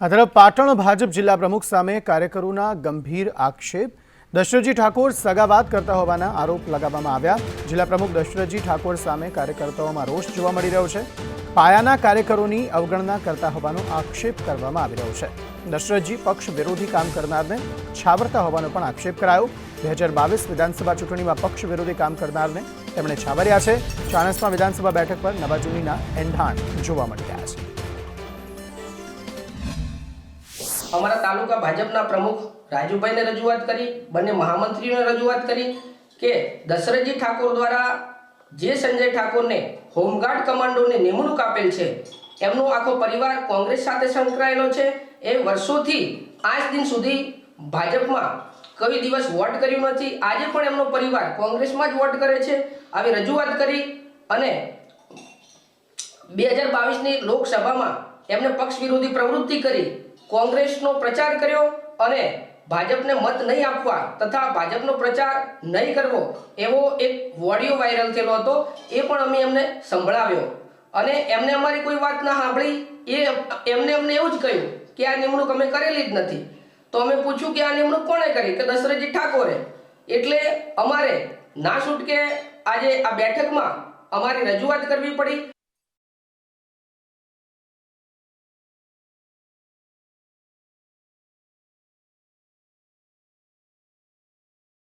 આ તરફ પાટણ ભાજપ જિલ્લા પ્રમુખ સામે કાર્યકરોના ગંભીર આક્ષેપ. દશરથજી ઠાકોર સગાવાત કરતા હોવાના આરોપ લગાવવામાં આવ્યા. જિલ્લા પ્રમુખ દશરથજી ઠાકોર સામે કાર્યકર્તાઓમાં રોષ જોવા મળી રહ્યો છે. પાયાના કાર્યકરોની અવગણના કરતા હોવાનો આક્ષેપ કરવામાં આવી રહ્યો છે. દશરથજી પક્ષ વિરોધી કામ કરનારને છાવરતા હોવાનો પણ આક્ષેપ કરાયો. બે હજાર બાવીસ વિધાનસભા ચૂંટણીમાં પક્ષ વિરોધી કામ કરનારને તેમણે છાવર્યા છે. ચાણસમાં વિધાનસભા બેઠક પર નવા જૂનીના એંધાણ જોવા મળી રહ્યા છે. અમારા તાલુકા ભાજપના પ્રમુખ રાજુભાઈને રજૂઆત કરી, બંને મહામંત્રીઓને રજૂઆત કરી કે દશરથજી ઠાકોર દ્વારા જે સંજય ઠાકોરને હોમગાર્ડ કમાન્ડોને નિમણૂક આપેલ છે, એમનો આખો પરિવાર કોંગ્રેસ સાથે સંકળાયેલો છે, એ વર્ષોથી આજ દિન સુધી ભાજપમાં કોઈ દિવસ વોટ કર્યું નથી. આજે પણ એમનો પરિવાર કોંગ્રેસમાં જ વોટ કરે છે. આવી રજૂઆત કરી અને બે હજાર બાવીસની લોકસભામાં એમને પક્ષ વિરોધી પ્રવૃત્તિ કરી. કોંગ્રેસનો પ્રચાર કર્યો અને ભાજપને મત નહીં આપવા તથા ભાજપનો પ્રચાર નહીં કરવો એવો એક ઓડિયો વાયરલ થયેલો હતો, એ પણ અમે એમને સંભળાવ્યો. અને એમને અમારી કોઈ વાત ના સાંભળી, એ એમને અમને એવું જ કહ્યું કે આ નિમણૂક અમે કરેલી જ નથી. તો અમે પૂછ્યું કે આ નિમણૂક કોણે કરી? કે દશરથજી ઠાકોરે. એટલે અમારે ના છૂટકે આજે આ બેઠકમાં અમારી રજૂઆત કરવી પડી.